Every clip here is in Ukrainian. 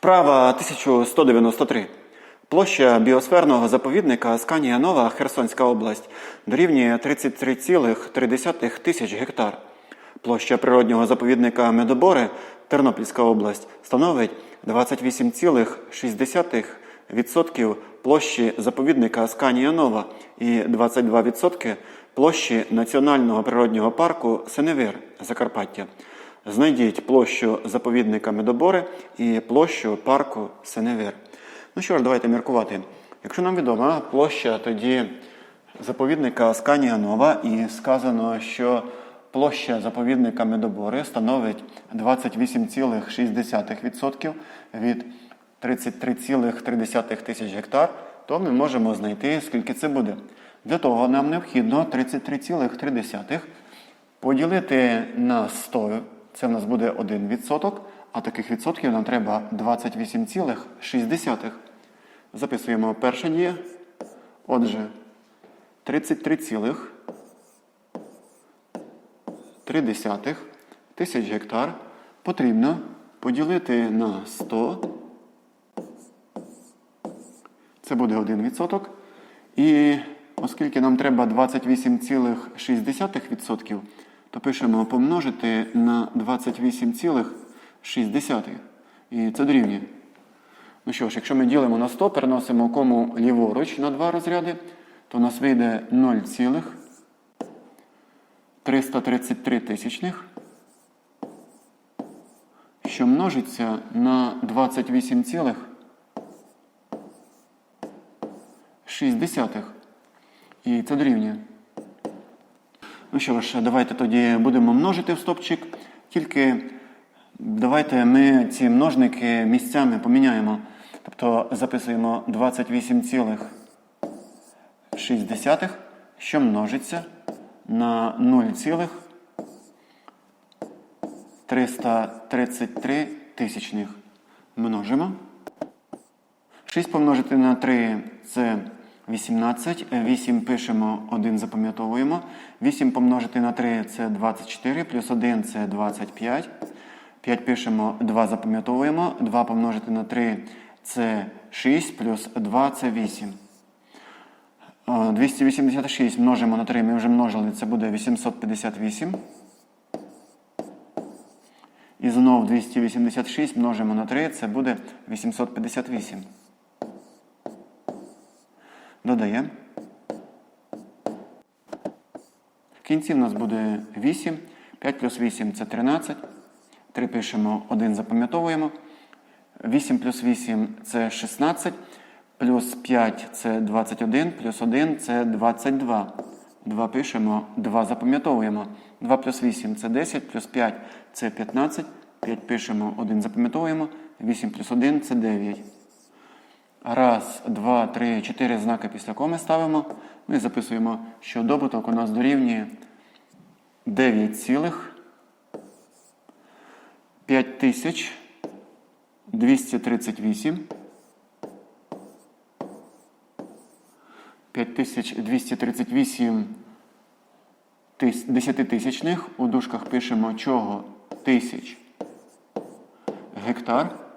Вправа 1193. Площа біосферного заповідника Асканія Нова, Херсонська область, дорівнює 33,3 тисяч гектар. Площа природнього заповідника Медобори, Тернопільська область, становить 28,6% площі заповідника Асканія Нова і 22% площі Національного природнього парку Синевир Закарпаття. Знайдіть площу заповідника Медобори і площу парку Синевир. Ну що ж, давайте міркувати. Якщо нам відома площа тоді заповідника Асканія Нова, і сказано, що площа заповідника Медобори становить 28,6% від 33,3 тисяч гектар, то ми можемо знайти, скільки це буде. Для того нам необхідно 33,3 поділити на 100, це в нас буде 1%, а таких відсотків нам треба 28,6. Записуємо перша дія. Отже, 33,3 тисяч гектар потрібно поділити на 100. Це буде 1%. І оскільки нам треба 28,6%, то пишемо помножити на 28,6. І це дорівнює. Ну що ж, якщо ми ділимо на 100, переносимо кому ліворуч на два розряди, то у нас вийде 0,333 тисячних, що множиться на 28,6. І це дорівнює. Ну що ж, давайте тоді будемо множити в стопчик. Тільки давайте ми ці множники місцями поміняємо. Тобто записуємо 28,6, що множиться на 0,333 тисячних. Множимо. 6 помножити на 3 це 18. 8 пишемо, 1 запам'ятовуємо. 8 помножити на 3 це 24, плюс 1 це 25. 5 пишемо, 2 запам'ятовуємо. 2 помножити на 3 це 6, плюс 2 це 8. Е, 286 множимо на 3, ми вже множили, це буде 858. І знову 286 множимо на 3, це буде 858. Додаємо. В кінці в нас буде 8. 5 плюс 8 це 13. 3 пишемо, 1 запам'ятовуємо. 8 плюс 8 це 16. Плюс 5 це 21, плюс 1 це 22. 2 пишемо, 2 запам'ятовуємо. 2 плюс 8 це 10, плюс 5 це 15. 5 пишемо, 1 запам'ятовуємо. 8 плюс 1 це 9. Раз, два, три, чотири знаки після коми ставимо. І записуємо, що добуток у нас дорівнює 9 цілих 5238. 5238 десятитисячних. У дужках пишемо чого тисяч гектар.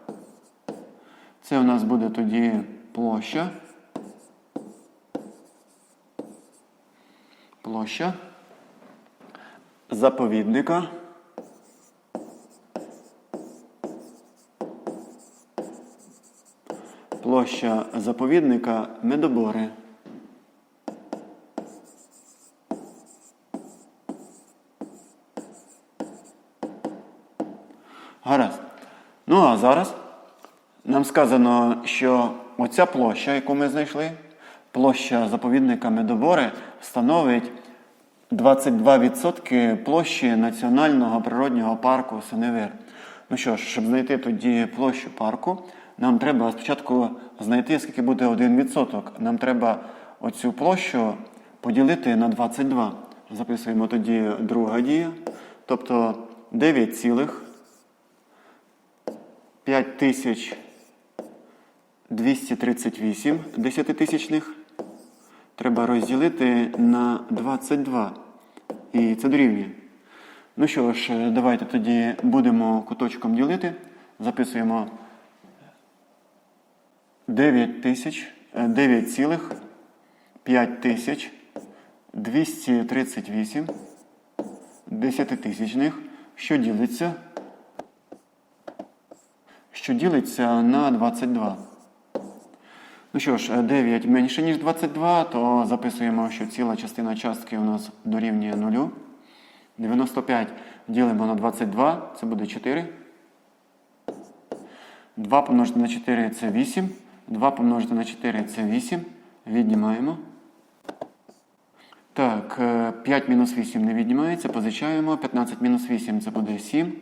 Це у нас буде тоді площа. Площа заповідника. Площа заповідника Медобори. Гаразд. Ну а зараз нам сказано, що оця площа, яку ми знайшли, площа заповідника Медобори, становить 22% площі Національного природнього парку Синевир. Ну що ж, щоб знайти тоді площу парку, нам треба спочатку знайти, скільки буде 1%. Нам треба оцю площу поділити на 22. Записуємо тоді друга дія. Тобто 9 цілих 5238 десятитисячних треба розділити на 22. І це дорівнює. Ну що ж, давайте тоді будемо куточком ділити. Записуємо 9 тисяч, е, 9,5 тисяч 238 десятитисячних, що ділиться, що ділиться на 22. Ну що ж, е, 9 менше, ніж 22, то записуємо, що ціла частина частки у нас дорівнює 0. 95 ділимо на 22, це буде 4. 2 помножити на 4 це 8. 2 помножити на 4 це 8. Віднімаємо. Так, е, 5 мінус 8 не віднімається, позичаємо. 15 мінус 8 це буде 7.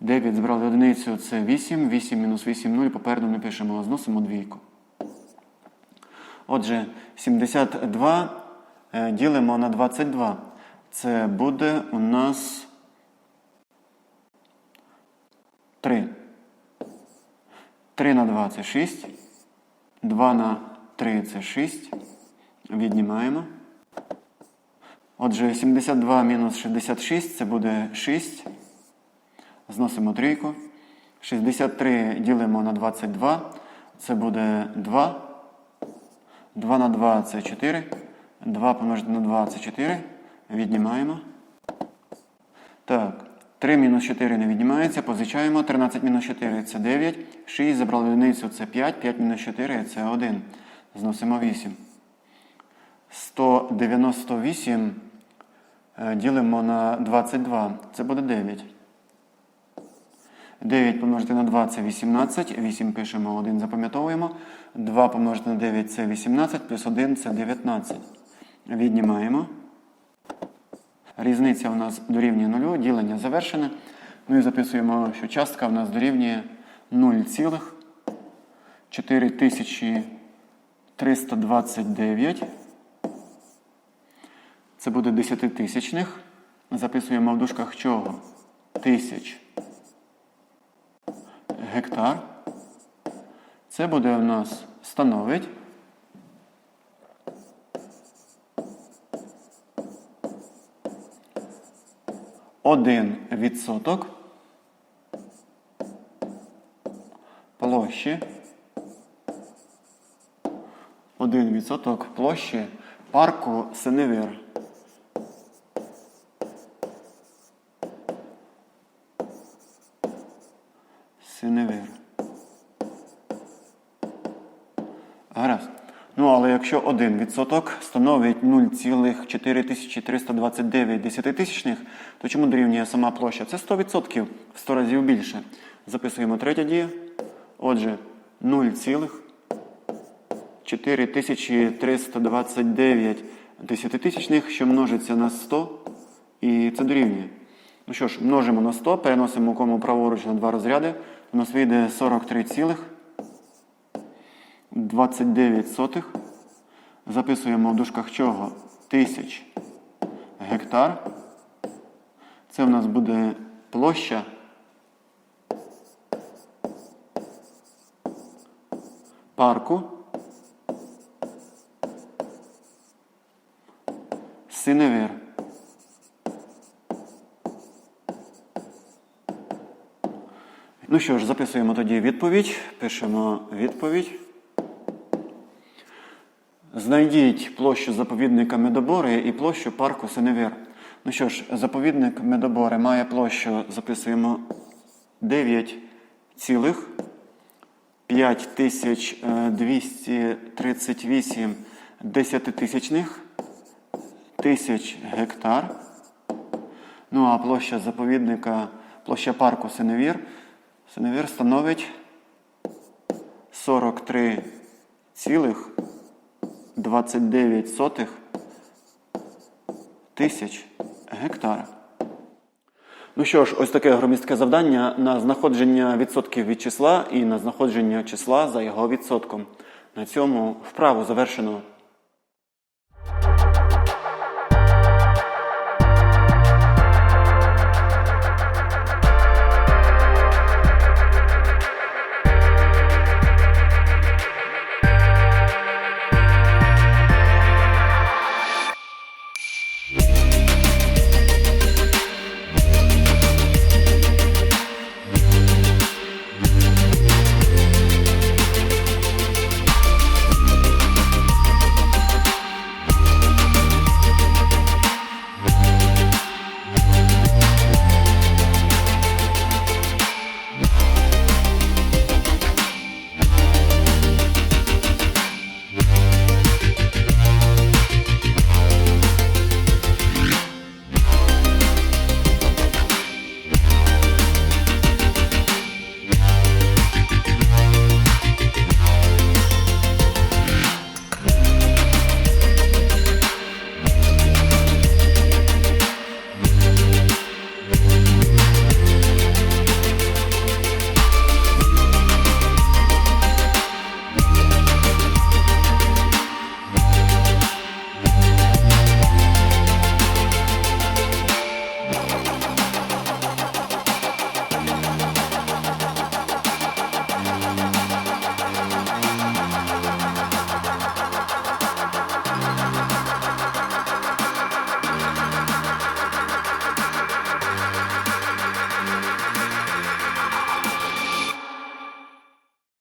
9 збрали одиницю це 8. 8 мінус 8 0. Попереду не пишемо, а зносимо двійку. Отже, 72 е, ділимо на 22. Це буде у нас 3. 3 на 2 це 6. 2 на 3 це 6. Віднімаємо. Отже, 72 мінус 66 це буде 6. Зносимо трійку. 63 ділимо на 22. Це буде 2. 2 на 2 це 4. 2 помножити на 2 це 4. Віднімаємо. Так. 3 мінус 4 не віднімається. Позичаємо. 13 мінус 4 це 9. 6 забрали одиницю це 5. 5 мінус 4 це 1. Зносимо 8. 198 е, ділимо на 22. Це буде 9. 9 помножити на 2 це 18. 8 пишемо, 1 запам'ятовуємо. 2 помножити на 9 це 18, плюс 1 це 19. Віднімаємо. Rізниця у нас дорівнює 0, ділення завершене. Ну і записуємо, що частка у нас дорівнює 0,4329. Це буде десятитисячних. Записуємо в дужках чого? Тисяч гектар. Це буде у нас становить. Один відсоток площі. Один відсоток площі парку Сеневір. Синевир. Гаразд. Ну, але якщо 1% становить 0,4329 десятитисячних, то чому дорівнює сама площа? Це 100%, в 100 разів більше. Записуємо третя дія. Отже, 0,4329 десятитисячних, що множиться на 100, і це дорівнює. Ну що ж, множимо на 100, переносимо кому праворуч на два розряди. У нас вийде 43,29. Записуємо в дужках чого? Тисяч гектар. Це в нас буде площа. Парку. Синевир. Ну що ж, записуємо тоді відповідь. Пишемо відповідь. Знайдіть площу заповідника Медобори і площу парку Сеневір. Ну що ж, заповідник Медобори має площу, записуємо 9,5238 десятитисячних тисяч гектар. Ну а площа заповідника, площа парку Сеневір. Синевір становить 43,29 тисяч гектара. Ну що ж, ось таке громістке завдання на знаходження відсотків від числа і на знаходження числа за його відсотком. На цьому вправу завершено.